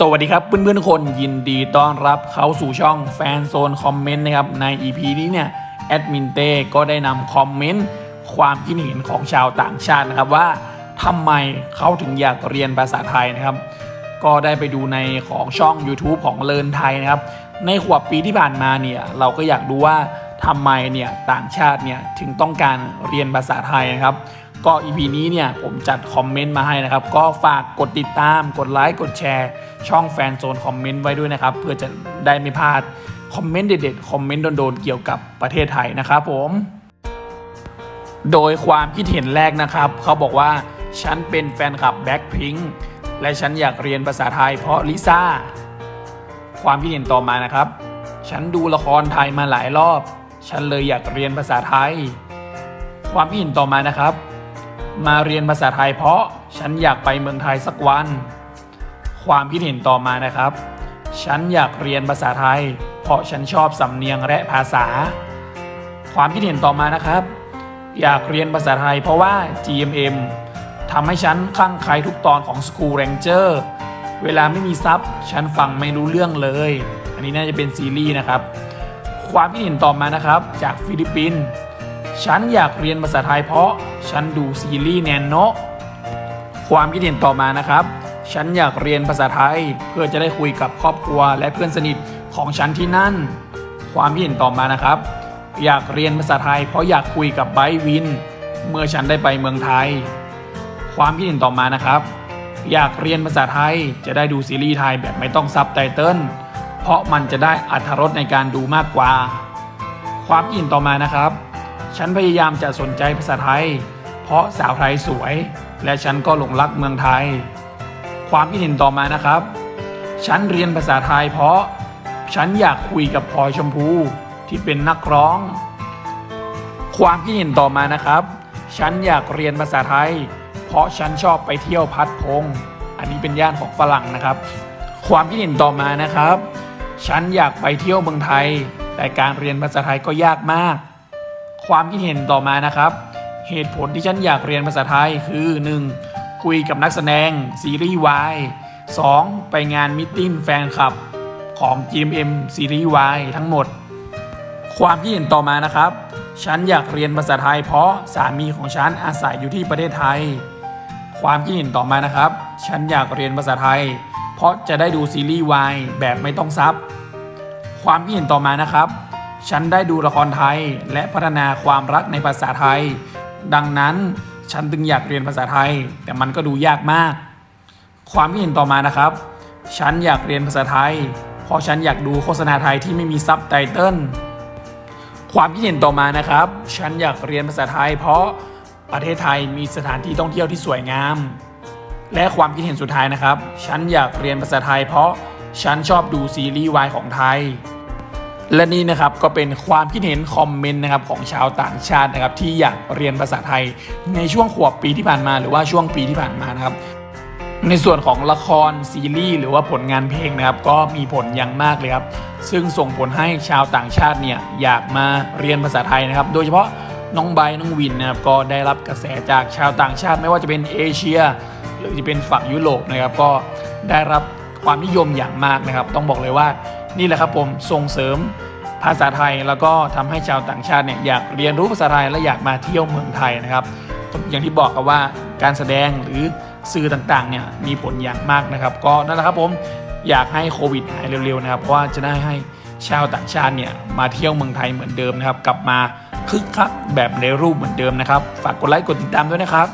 สวัสดีครับเพื่อนๆทุกคนยินดีต้อนรับเข้าสู่ช่องแฟนโซนคอมเมนต์นะครับใน EP นี้เนี่ยแอดมินเต้ก็ได้นำคอมเมนต์ความคิดเห็นของชาวต่างชาตินะครับว่าทำไมเขาถึงอยากเรียนภาษาไทยนะครับ ก็ได้ไปดูในของช่อง YouTube ของเลินไทยนะครับ ในขวบปีที่ผ่านมาเนี่ยเราก็อยากดูว่าทำไมเนี่ยต่างชาติเนี่ยถึงต้องการเรียนภาษาไทยนะครับ ก็ EP นี้เนี่ยผมจัดคอมเมนต์มาให้นะครับ ก็ฝากกดติดตาม กดไลค์กดแชร์ ช่องแฟนโซนคอมเมนต์ไว้ด้วยนะครับ เพื่อจะได้ไม่พลาดคอมเมนต์เด็ดๆคอมเมนต์โดนๆเกี่ยวกับประเทศไทยนะครับผม โดยความคิดเห็นแรกนะครับ เขาบอกว่าฉันเป็นแฟนคลับแบ็คพิงและฉันอยากเรียนภาษาไทยเพราะลิซ่าความคิดเห็นต่อมานะครับ ฉันดูละครไทยมาหลายรอบ ฉันเลยอยากเรียนภาษาไทย ความคิดเห็นต่อมานะครับ มาเรียนภาษาไทยเพราะฉันอยากไปเมืองไทยสักวัน ความคิดเห็นต่อมานะครับ ฉันอยากเรียนภาษาไทย เพราะฉันชอบสำเนียงและภาษา ความคิดเห็นต่อมานะครับ อยากเรียนภาษาไทยเพราะว่า GMM ทำให้ฉันคลั่งไคล้ทุกตอนของ School Ranger เวลาไม่มีซับฉันฟังไม่รู้เรื่องเลย อันนี้น่าจะเป็นซีรีส์นะครับ ความคิดเห็นต่อมานะครับ จากฟิลิปปินส์ ฉันอยากเรียนภาษาไทยเพราะฉันดูซีรีส์แนนโนะความคิดเห็นต่อมานะครับ ฉันอยากเรียนภาษาไทยเพื่อจะได้คุยกับครอบครัวและเพื่อนสนิทของฉันที่นั่น ความคิดเห็นต่อมานะครับ อยากเรียนภาษาไทยเพราะอยากคุยกับไบวิน เมื่อฉันได้ไปเมืองไทย ความคิดเห็นต่อมานะครับ อยากเรียนภาษาไทยจะได้ดูซีรีส์ไทยแบบไม่ต้องซับไตเติลเพราะมันจะได้อัธรสในการดูมากกว่า ความคิดเห็นต่อมานะครับ ฉันพยายามจะสนใจภาษาไทย เพราะสาวไทยสวย และฉันก็หลงรักเมืองไทย ความคิดเห็นต่อมานะครับ ฉันเรียนภาษาไทยเพราะฉันอยากคุยกับพลอยชมพูที่เป็นนักร้อง ความคิดเห็นต่อมานะครับ ฉันอยากเรียนภาษาไทย เพราะฉันชอบไปเที่ยวพัดพง อันนี้เป็นย่านของฝรั่งนะครับ ความคิดเห็นต่อมานะครับ ฉันอยากไปเที่ยวเมืองไทย แต่การเรียนภาษาไทยก็ยากมาก ความคิดเห็นต่อมานะครับ เหตุผลที่ฉันอยากเรียนภาษาไทยคือ 1. คุยกับนักแสดงซีรีส์วาย 2. ไปงานมิทติ้งแฟนคลับของ GMM ซีรีส์วายทั้งหมด ความคิดเห็นต่อมานะครับ ฉันอยากเรียนภาษาไทยเพราะสามีของฉันอาศัยอยู่ที่ประเทศไทย ความคิดเห็นต่อมานะครับ ฉันอยากเรียนภาษาไทย เพราะจะได้ดูซีรีส์วายแบบไม่ต้องซับ ความคิดเห็นต่อมานะครับ ฉันได้ดูละครไทยและพัฒนาความรักในภาษาไทย ดังนั้นฉันจึงอยากเรียนภาษาไทย แต่มันก็ดูยากมาก ความคิดเห็นต่อมานะครับ ฉันอยากเรียนภาษาไทย เพราะฉันอยากดูโฆษณาไทยที่ไม่มีซับไตเติลความคิดเห็นต่อมานะครับ ฉันอยากเรียนภาษาไทย เพราะประเทศไทยมีสถานที่ท่องเที่ยวที่สวยงาม และความคิดเห็นสุดท้ายนะครับ ฉันอยากเรียนภาษาไทย เพราะฉันชอบดูซีรีส์วายของไทย และนี่นะครับก็เป็นความคิดเห็นคอมเมนต์นะครับของชาวต่างชาตินะครับที่อยากเรียนภาษาไทยในช่วงขวบปีที่ผ่านมา หรือว่าช่วงปีที่ผ่านมานะครับในส่วนของละครซีรีส์หรือว่าผลงานเพลงนะครับก็มีผลอย่างมากเลยครับ ซึ่งส่งผลให้ชาวต่างชาติเนี่ยอยากมาเรียนภาษาไทยนะครับ โดยเฉพาะน้องไบน้องวินนะครับก็ได้รับกระแสจากชาวต่างชาติ ไม่ว่าจะเป็นเอเชีย หรือจะเป็นฝั่งยุโรปนะครับก็ได้รับ ความนิยมอย่างมากนะครับ ต้องบอกเลยว่านี่แหละครับผมส่งเสริมภาษาไทยแล้วก็ทำให้ชาวต่างชาติเนี่ยอยากเรียนรู้ภาษาไทยและอยากมาเที่ยวเมืองไทยนะครับ อย่างที่บอกครับว่าการแสดงหรือสื่อต่างๆเนี่ยมีผลอย่างมากนะครับ ก็นั่นแหละครับผมอยากให้โควิดหายเร็วๆนะครับเพราะว่าจะได้ให้ชาวต่างชาติเนี่ยมาเที่ยวเมืองไทยเหมือนเดิมนะครับ กลับมาคึกคักแบบในรูปเหมือนเดิมนะครับ ฝากกดไลค์กดติดตามด้วยนะครับ